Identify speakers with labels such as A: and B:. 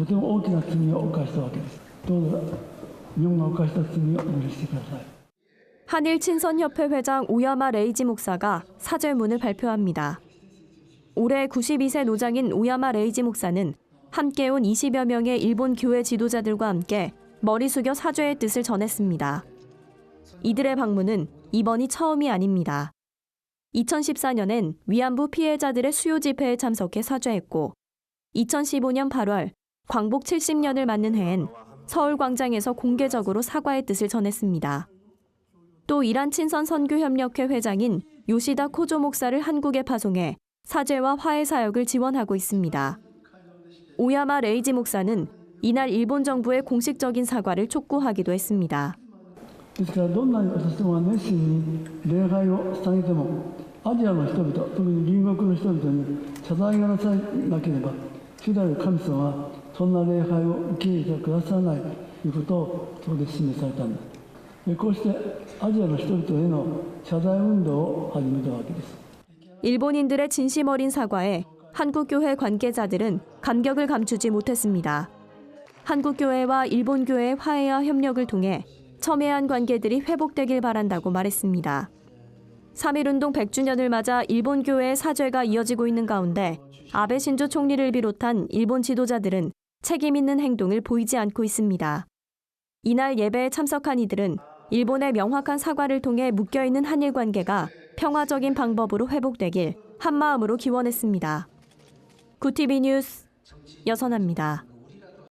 A: とても大きな罪を犯したわけですどうぞ日本が犯した罪を許してください
B: 한일 친선협회 회장 오야마 레이지 목사가 사죄문을 발표합니다. 올해 92세 노장인 오야마 레이지 목사는 함께 온 20여 명의 일본 교회 지도자들과 함께 머리 숙여 사죄의 뜻을 전했습니다. 이들의 방문은 이번이 처음이 아닙니다. 2014년엔 위안부 피해자들의 수요 집회에 참석해 사죄했고 2015년 8월 광복 70년을 맞는 해엔 서울 광장에서 공개적으로 사과의 뜻을 전했습니다. 또 이란 친선 선교협력회 회장인 요시다 코조 목사를 한국에 파송해 사죄와 화해 사역을 지원하고 있습니다. 오야마 레이지 목사는 이날 일본 정부의 공식적인 사과를 촉구하기도 했습니다.
A: ですからどんなに私どもが熱心に礼拝を捧げてもアジアの人々特に隣国の人々に謝罪がなさなければ主なる神様は そんな礼拝を受け入れてくださらないということをそこで示されたんですでこうしてアジアの人々への謝罪運動を始めたわけです
B: 일본인들의 진심 어린 사과에 한국교회 관계자들은 감격을 감추지 못했습니다. 한국교회와 일본교회의 화해와 협력을 통해 첨예한 관계들이 회복되길 바란다고 말했습니다. 3.1운동 100주년을 맞아 일본교회의 사죄가 이어지고 있는 가운데 아베 신조 총리를 비롯한 일본 지도자들은 책임 있는 행동을 보이지 않고 있습니다. 이날 예배에 참석한 이들은 일본의 명확한 사과를 통해 묶여있는 한일 관계가 평화적인 방법으로 회복되길 한마음으로 기원했습니다. 구티비 뉴스 여선합니다.